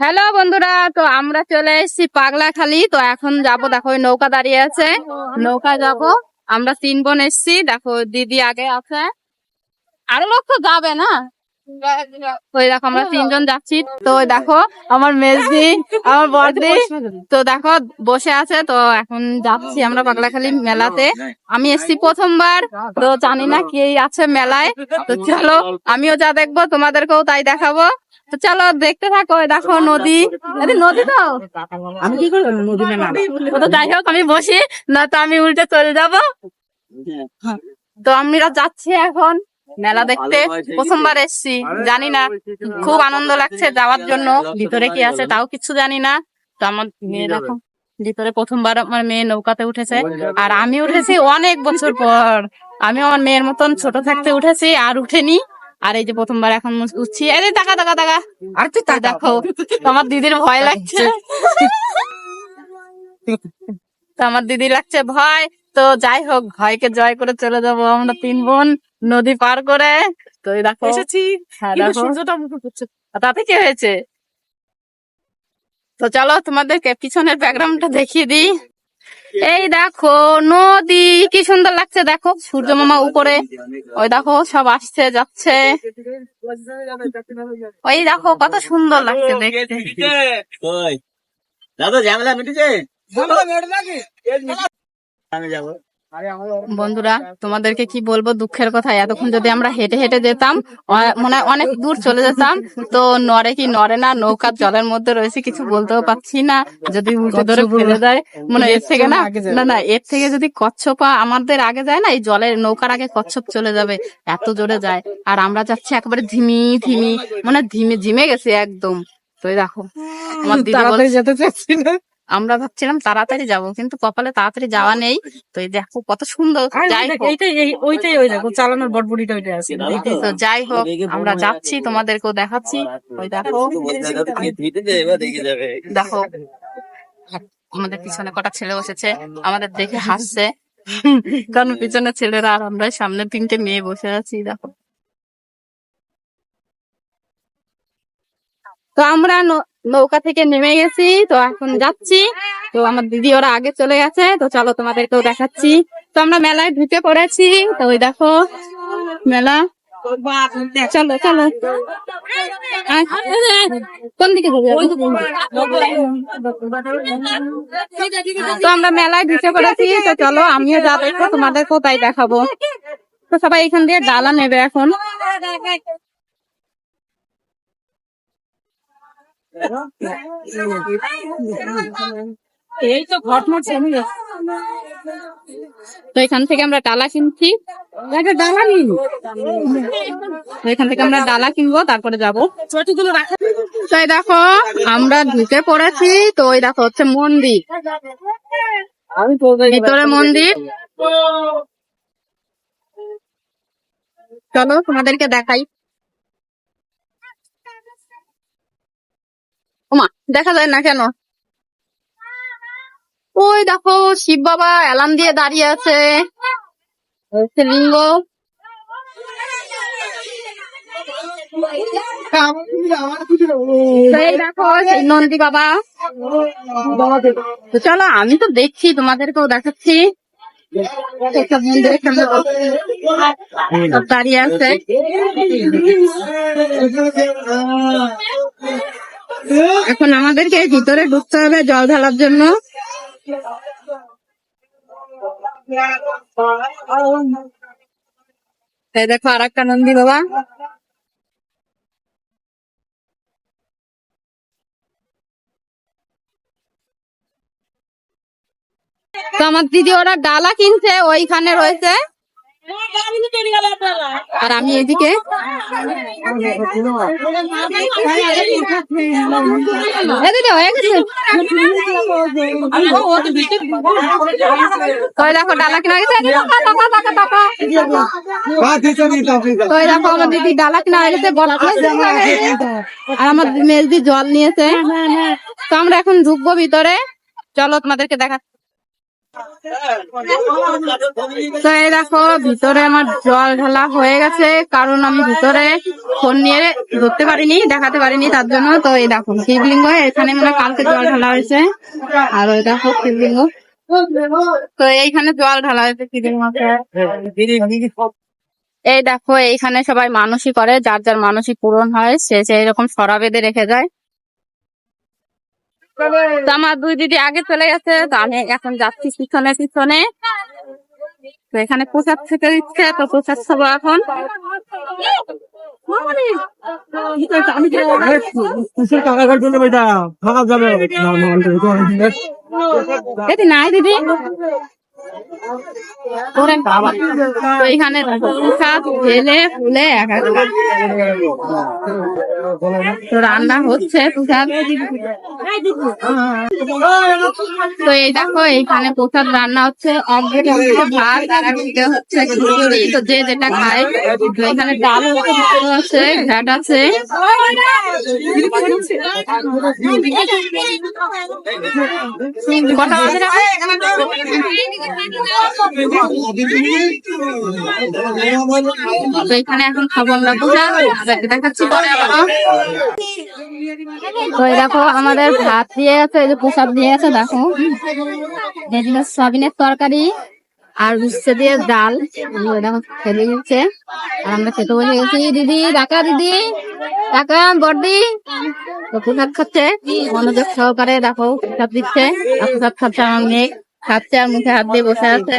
Hello বন্ধুরা, তো আমরা চলে এসেছি পাগলাখালি। তো এখন যাব, দেখো নৌকা দাঁড়িয়ে আছে। নৌকা যাব। আমরা তিন বোন এসেছি, দেখো, দিদি আগে আছে। আরও লোক তো যাবে না? ওই দেখো, আমরা তিনজন যাচ্ছি। তো দেখো, আমার মেজদি, আমার বড়দি, তো দেখো, বসে আছে। তো এখন যাচ্ছি আমরা পাগলাখালি মেলাতে। আমি এসেছি প্রথমবার, তো জানি না কি আছে মেলায়। তো চলো, আমিও যা দেখব, তোমাদেরকেও তাই দেখাবো। তো চলো দেখতে থাকো দেখো নদী। নদী তো? আমি কি করব নদী না তো যাই হোক আমি বসি না তো আমি উল্টে চলে যাব। তো আমরা যাচ্ছি এখন মেলা দেখতে প্রথমবার এসছি জানি না খুব আনন্দ লাগছে যাওয়ার জন্য। ভিতরে কি আছে তাও কিছু জানি না। তো আমার মেয়ে দেখো ভিতরে প্রথমবার আমার মেয়ে নৌকাতে উঠেছে। আর আমি উঠেছি অনেক বছর পর। আমি আমার মেয়ের মতন ছোট থাকতে উঠেছি আর উঠেনি। আর এই যে প্রথমবার এখন উঠছি। আরে টাকা টাকা টাকা আর তুই তা দেখো তোমার দিদির ভয় লাগছে। তো আমার দিদি লাগছে ভয়। তো যাই হোক ভয়কে জয় করে চলে যাব আমরা তিন বোন নদী পার করে। তো দেখো এসেছি। হ্যাঁ তাতে কি হয়েছে? তো চলো তোমাদেরকে পিছনের ব্যাকগ্রাউন্ডটা দেখিয়ে দিই। এই দেখো নদী কি সুন্দর লাগছে দেখো সূর্য মামা উপরে। ওই দেখো সব আসছে যাচ্ছে। ওই দেখো কত সুন্দর লাগছে দেখতে। দাদা ঝামেলা মিটেছে? আমি যাব। বন্ধুরা তোমাদেরকে কি বলব? দুঃখের কথা এতক্ষণ যদি আমরা হেঁটে হেঁটে যেতাম মনে হয় অনেক দূর চলে যেতাম তো নড়ে কি নড়ে না নৌকার জলের মধ্যে রয়েছে কিছু বলতেও পারছি না। যদি উল্টে ধরে ফেলে দেয় মনে এর থেকে না না না এর থেকে যদি কচ্ছপা আমাদের আগে যায় না এই জলের নৌকার আগে কচ্ছপ চলে যাবে এত জোরে যায়। আর আমরা যাচ্ছি একেবারে ধিমি ধিমি মানে ধিমে ঝিমে গেছে একদম। তো দেখো আমার দিদি যেতে চাচ্ছি না। আমরা ভাবছিলাম তাড়াতাড়ি যাব কিন্তু কপালে তাড়াতাড়ি যাওয়া নেই। তো এই দেখো কত সুন্দর যাই হোক। এই- ওইটাই ওই দেখো চালানোর বটবুটিটা ওইটাই আছে। তো যাই হোক আমরা যাচ্ছি তোমাদেরকেও দেখাচ্ছি। ওই দেখো দেখো আমাদের পিছনে কটা ছেলে বসেছে আমাদের দেখে হাসছে। কারণ পিছনে ছেলেরা আর আমরা সামনে তিনটে মেয়ে বসে আছি দেখো। তো আমরা নৌ- নৌকা থেকে নেমে গেছি, তো এখন যাচ্ছি। তো আমার দিদি ওরা আগে চলে গেছে, তো চলো তোমাদেরকেও দেখাচ্ছি। তো আমরা মেলায় ঢুকে পড়েছি, তো ওই দেখো মেলা। চলো চলো। কোন দিকে তো আমরা মেলায় ঢুকে পড়েছি, তো চলো আমিও যা দেখব তোমাদেরকেও তাই দেখাবো। তো সবাই এখান দিয়ে ডালা নেবে এখন। এই তো ঘটনা আমি তো এখান থেকে আমরা ডালা কিনছি। ডালা নিন। এখান থেকে আমরা ডালা কিনবো তারপরে যাব। তাই দেখো আমরা ঢুকে পড়েছি। তো ওই দেখো হচ্ছে মন্দির। ভিতরে মন্দির। চলো তোমাদেরকে দেখাই। দেখা যায় না কেন? ওই দেখো, শিব বাবা অ্যালার্ম দিয়ে দাঁড়িয়ে আছে। লিঙ্গ দেখো নন্দী বাবা। চলো, আমি তো দেখছি, তোমাদেরকেও দেখাচ্ছি। দাঁড়িয়ে আছে। এখন আমাদেরকে ভিতরে ঢুকতে হবে জল ঢালার জন্য। দেখো আর একটা নন্দী বাবা। তো আমার দিদি ওরা ডালা কিনছে, ওইখানে রয়েছে। আর আমি এদিকে? হয়ে গেছে। আমার আর আমার মেজদি জল নিয়েছে। তো আমরা এখন ঢুকবো ভিতরে। চলো তোমাদেরকে দেখা তো এই দেখো, ভিতরে আমার জল ঢালা হয়ে গেছে, কারণ আমি ভিতরে ফোন নিয়ে ধরতে পারিনি, দেখাতে পারিনি তার জন্য। তো এই দেখো, শিবলিঙ্গ, এখানে মানে কালকে জল ঢালা হয়েছে। আর ওই দেখো, শিবলিঙ্গ। তো এইখানে জল ঢালা হয়েছে শিবলিঙ্গকে এই দেখো, এইখানে সবাই মানসই করে, যার যার মানসিক পূরণ হয়, সে সেই রকম সরা বেঁধে রেখে যায়। আমার দুই দিদি আগে চলে গেছে, তো আমি এখন যাচ্ছি পিছনে পিছনে। তো এখানে প্রসাদ খেতে দিচ্ছে, তো প্রসাদ খাব এখন। দিদি? ওরে বাবা এখানে ফুলে তো রান্না হচ্ছে প্রসাদ। তো এই দেখো, এইখানে প্রসাদ রান্না হচ্ছে। ভাত হচ্ছে যে যেটা খায়, তো এখানে ডাল আছে ঘ্যাট আছে। বাজে রে? তো এখানে এখন খাব আমরা প্রসাদ দেখাচ্ছি দেখো, আমাদের ভাত দিয়ে যে প্রসাদ দিয়ে গেছে দেখো সয়াবিনের তরকারি আর উচ্ছে দিয়ে ডাল। দেখো খেলে গেছে আর আমরা খেতে বসে গেছি। দিদি ডাকা দিদি ডাকা বর্দি প্রসাদ খাচ্ছে। মনোযোগ সহকারে দেখো, প্রসাদ দিচ্ছে। আর প্রসাদ খাচ্ছে আমার মেয়ে। চার মুখে হাত দিয়ে বসে আছে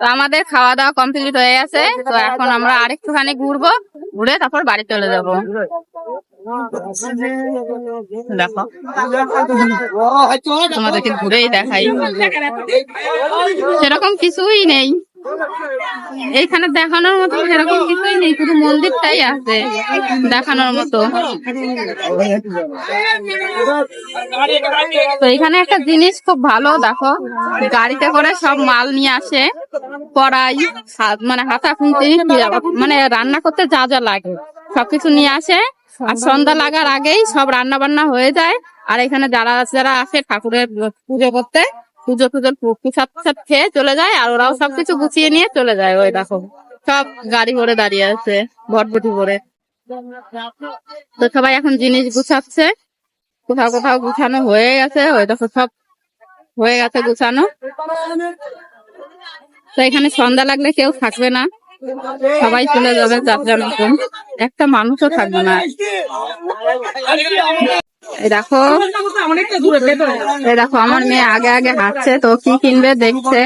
তো আমাদের খাওয়া দাওয়া কমপ্লিট হয়ে গেছে। তো এখন আমরা আরেকটুখানি ঘুরবো ঘুরে তারপর বাড়ি চলে যাব। দেখো। তোমাদেরকে ঘুরেই দেখাই। সেরকম কিছুই নেই। এইখানে দেখানোর মতো সেরকম নেই শুধু মন্দিরটাই আছে দেখানোর মতো। তো এখানে একটা জিনিস খুব ভালো, দেখো, গাড়িতে করে সব মাল নিয়ে আসে, কড়াই মানে হাতা খুঁটি মানে রান্না করতে যা যা লাগে। সবকিছু নিয়ে আসে, আর সন্ধ্যা লাগার আগেই সব রান্না বান্না হয়ে যায়, আর এখানে যারা যারা আসে ঠাকুরের পুজো করতে, পুজো টুজোর প্রসাদ খেয়ে চলে যায়, আর ওরাও সবকিছু গুছিয়ে নিয়ে চলে যায়, ওই দেখো। সব গাড়ি ভরে দাঁড়িয়ে আছে, ভটভটি ভরে। তো সবাই এখন জিনিস গুছাচ্ছে। কোথাও কোথাও গুছানো হয়ে গেছে, ওই দেখো সব হয়ে গেছে গুছানো। তো এখানে সন্ধ্যা লাগলে কেউ থাকবে না। সবাই চলে যাবে যার মতন। একটা মানুষও থাকবে না। দেখো। দেখো, আমার মেয়ে আগে আগে হাঁটছে, তো কি কিনবে দেখছে।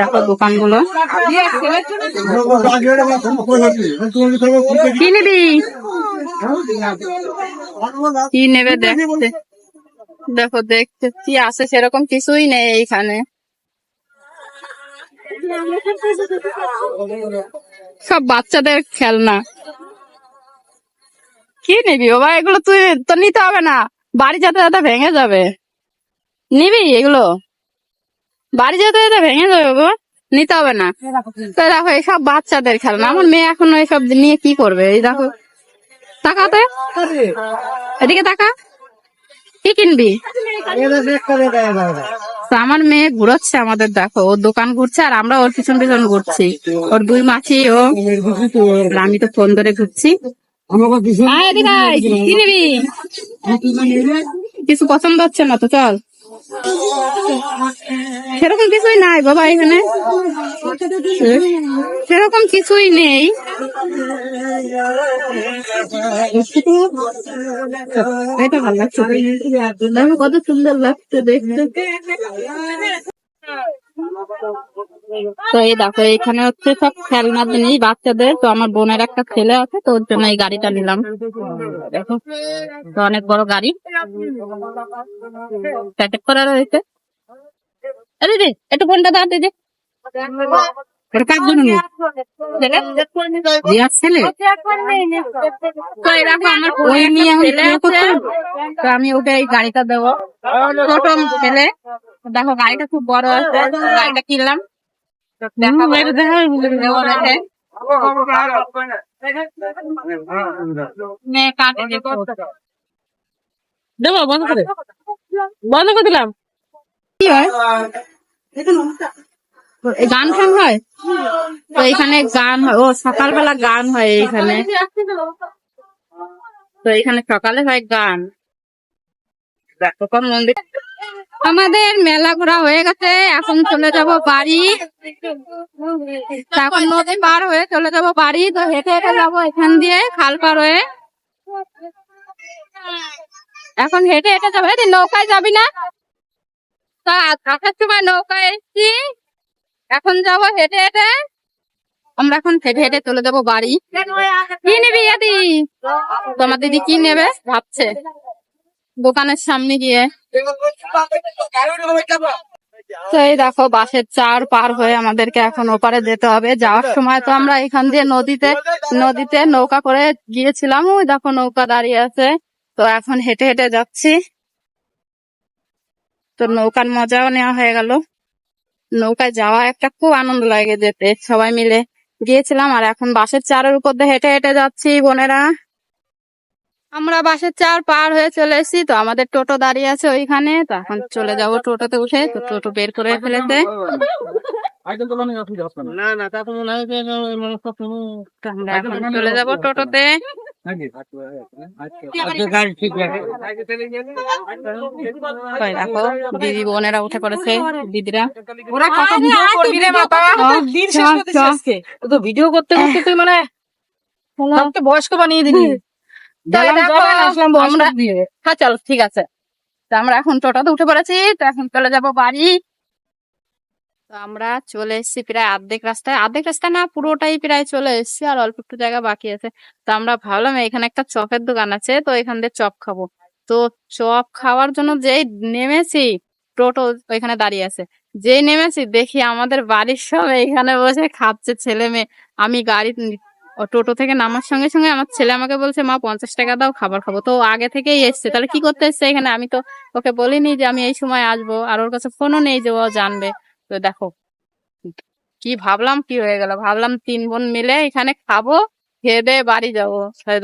দেখো দোকানগুলো। কি নিবি? কি নেবে দেখছে দেখো দেখছে কি আছে সেরকম কিছুই নেই এইখানে। সব বাচ্চাদের খেলনা। কি নিবি বাবা? এগুলো তুই তো নিতে হবে না। বাড়ি যেতে যেতে ভেঙে যাবে। নিবি এগুলো? বাড়ি যেতে যেতে ভেঙে যাবে গো। নিতে হবে না। তো দেখো এইসব বাচ্চাদের খেলনা। আমার মেয়ে এখন এইসব নিয়ে কি করবে? এই দেখো। তাকাতে এদিকে তাকা কি কিনবি? আমার মেয়ে ঘুরোচ্ছে আমাদের দেখো। ওর দোকান ঘুরছে আর আমরা ওর পিছন পিছন ঘুরছি। ওর দুই মাছি ও। আমি তো ফোন ধরে ঘুরছি। আয় এদিকে কি নিবি? কিছু পছন্দ হচ্ছে না তো চল। সেরকম কিছুই নাই বাবা এখানে। সেরকম কিছুই নেই। এটা ভালো লাগছে। কত সুন্দর লাগছে দেখতে। তো এই দেখো, এখানে হচ্ছে সব খেলনা জিনিস, বাচ্চাদের। তো আমার বোনের একটা ছেলে আছে, তো ওর জন্য এই গাড়িটা নিলাম। দেখো, তো অনেক বড় গাড়ি। প্যাকেট করা রয়েছে। আরে দিদি একটু ফোনটা দাঁড় দিদি। এটা কার জন্য রিয়ার ছেলে? তো ওই নিয়ে আমি ওকে এই গাড়িটা দেবো। ছোট ছেলে। দেখো গাড়িটা খুব বড় আছে। গাড়িটা কিনলাম। দেবো বন্ধ করে। বন্ধ করে দিলাম। কি হয়? গান ফান হয়? তো এখানে গান হয়। ও, সকালবেলা গান হয় এইখানে। তো এখানে সকালে হয় গান। মন্দির। আমাদের মেলা ঘোরা হয়ে গেছে। এখন চলে যাব বাড়ি। এখন নদী পার হয়ে চলে যাব বাড়ি। তো হেঁটে হেঁটে যাব এখান দিয়ে, খাল পার হয়ে। এখন হেঁটে হেঁটে যাব। নৌকায় যাবি না? তা আসার সময় নৌকায় এসছি। এখন যাব হেঁটে হেঁটে। আমরা এখন হেঁটে হেঁটে চলে যাব বাড়ি। কি নিবি ইয়াদি তোমার দিদি কি নেবে? ভাবছে। দোকানের সামনে গিয়ে। তো এই দেখো বাসের চার পার হয়ে আমাদেরকে এখন ওপারে যেতে হবে। যাওয়ার সময় তো আমরা এখান দিয়ে নদীতে নদীতে নৌকা করে গিয়েছিলাম। ওই দেখো, নৌকা দাঁড়িয়ে আছে। তো এখন হেঁটে হেঁটে যাচ্ছি। তো নৌকার মজাও নেওয়া হয়ে গেল। নৌকায় যাওয়া একটা খুব আনন্দ লাগে যেতে সবাই মিলে গিয়েছিলাম আর এখন বাসের চারের উপর দিয়ে হেঁটে হেঁটে যাচ্ছি বোনেরা আমরা বাসের চার পার হয়ে চলে এসেছি তো আমাদের টোটো দাঁড়িয়ে আছে ওইখানে তো এখন চলে যাব টোটোতে উঠে তো টোটো বের করে ফেলেছে না না তা তো মনে হয় যে মানুষ সব তো আমরা এখন চলে যাব টোটোতে দেখো দিদি বোনেরা উঠে পড়েছে দিদিরা ওরা কত ভিডিও করবি রে বাবা দিন শেষ করতে তো ভিডিও করতে করতে তুই মানে বয়স্ক বানিয়ে দিলি হ্যাঁ চল ঠিক আছে. তো আমরা এখন টোটোতে উঠে পড়েছি। তো এখন চলে যাব বাড়ি। তো আমরা চলে এসেছি প্রায় অর্ধেক রাস্তায়। অর্ধেক রাস্তা না পুরোটাই প্রায় চলে এসেছি আর অল্প একটু জায়গা বাকি আছে। তো আমরা ভাবলাম এখানে একটা চপের দোকান আছে, তো এখান দিয়ে চপ খাব। তো চপ খাওয়ার জন্য যেই নেমেছি, টোটো ওইখানে দাঁড়িয়ে আছে। যেই নেমেছি, দেখি আমাদের বাড়ির সব এখানে বসে খাচ্ছে ছেলে মেয়ে। আমি গাড়ি টোটো থেকে নামার সঙ্গে সঙ্গে আমার ছেলে আমাকে বলছে, মা, পঞ্চাশ টাকা দাও, খাবার খাব। তো আগে থেকেই এসছে। তাহলে কি করতে এসছে এখানে? আমি তো ওকে বলিনি যে আমি এই সময় আসব। আর ওর কাছে ফোনও নেই যে ও জানবে। তো দেখো, কি ভাবলাম, কি হয়ে গেল? ভাবলাম তিন বোন মিলে এখানে খাব, খেয়ে দিয়ে বাড়ি যাব।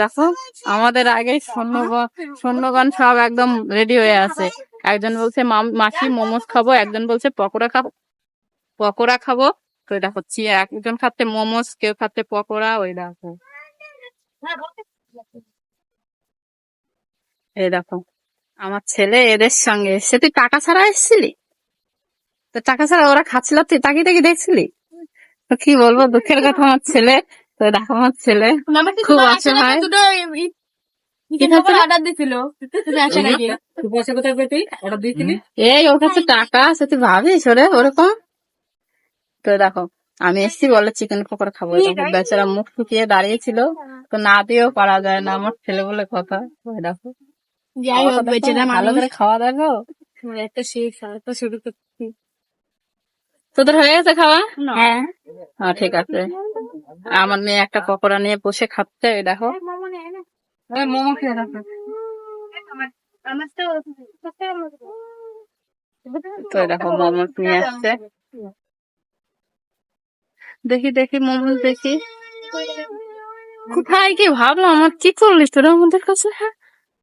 দেখো, আমাদের আগে সৈন্যগণ সৈন্যগণ সব একদম রেডি হয়ে আছে। একজন বলছে মাসি মোমোস খাব, একজন বলছে, পকোড়া খাব পকোড়া খাব। তো দেখো একজন খাচ্ছে মোমোস, কেউ খাচ্ছে পকোড়া, ওই দেখো। এই দেখো, আমার ছেলে এদের সঙ্গে এসছে। তুই টাকা ছাড়া এসেছিলি? তো টাকা ছাড়া ওরা খাচ্ছিল? তুই তাকিয়ে তাকিয়ে দেখছিলি? কি বলব দুঃখের কথা আমার ছেলে তো দেখো আমার ছেলে। খুব এই ওর কাছে টাকা আছে তুই ভাবিস ওরে ওরকম? তো দেখো আমি এসছি বলে চিকেন পকোড়া খাব। বেচারা মুখ শুকিয়ে দাঁড়িয়েছিল। তো না দিয়েও পারা যায় না আমার ছেলে বলে কথা দেখো। যাই হোক খাওয়া দেখো, ভালো করে খাওয়া দেখো। একটা শেষ শুরু করছি। তোদের হয়ে গেছে খাওয়া? হ্যাঁ। হ্যাঁ ঠিক আছে। আমার মেয়ে একটা পকোড়া নিয়ে বসে খাচ্ছে দেখো। মোমো খেয়ে তো দেখো মোমোস নিয়ে আসছে। দেখি দেখি মোমোস দেখি। কোথায় কি ভাবলাম আমার কি করলিস তোরা আমাদের কাছে? হ্যাঁ